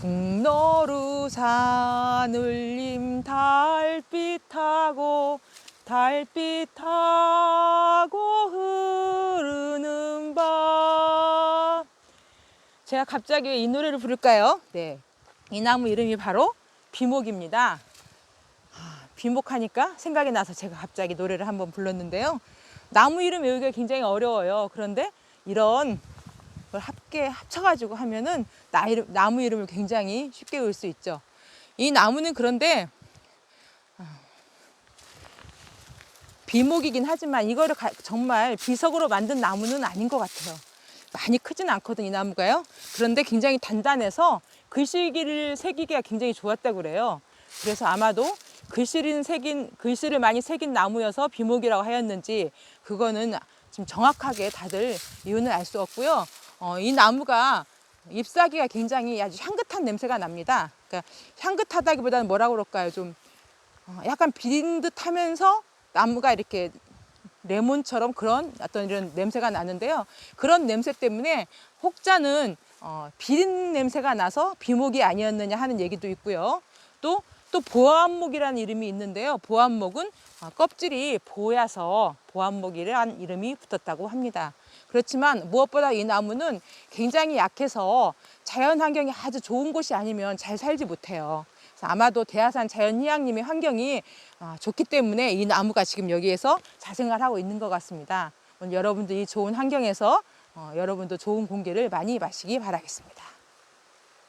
풍노루 산울림 달빛하고 달빛하고 흐르는 밤 제가 갑자기 왜 이 노래를 부를까요? 네. 이 나무 이름이 바로 비목입니다. 아, 비목하니까 생각이 나서 제가 갑자기 노래를 한번 불렀는데요. 나무 이름 외우기가 굉장히 어려워요. 그런데 이런 걸 함께 합쳐가지고 하면은 나 이름, 나무 이름을 굉장히 쉽게 외울 수 있죠. 이 나무는 그런데 아, 비목이긴 하지만 이거를 가- 정말 비석으로 만든 나무는 아닌 것 같아요. 많이 크진 않거든 이 나무가요. 그런데 굉장히 단단해서 글씨를 새기기가 굉장히 좋았다고 그래요. 그래서 아마도 글씨를 새긴 글씨를 많이 새긴 나무여서 비목이라고 하였는지 그거는 지금 정확하게 다들 이유는 알 수 없고요. 어, 이 나무가 잎사귀가 굉장히 아주 향긋한 냄새가 납니다. 그러니까 향긋하다기보다는 뭐라고 그럴까요? 좀 어, 약간 비린 듯하면서 나무가 이렇게 레몬처럼 그런 어떤 이런 냄새가 나는데요. 그런 냄새 때문에 혹자는 어, 비린 냄새가 나서 비목이 아니었느냐 하는 얘기도 있고요. 또, 또 보암목이라는 이름이 있는데요. 보암목은 어, 껍질이 보여서 보암목이라는 이름이 붙었다고 합니다. 그렇지만 무엇보다 이 나무는 굉장히 약해서 자연 환경이 아주 좋은 곳이 아니면 잘 살지 못해요. 아마도 대하산 자연휴양림의 환경이 아, 좋기 때문에 이 나무가 지금 여기에서 자생을 하고 있는 것 같습니다. 여러분들이 좋은 환경에서 어, 여러분도 좋은 공기를 많이 마시기 바라겠습니다.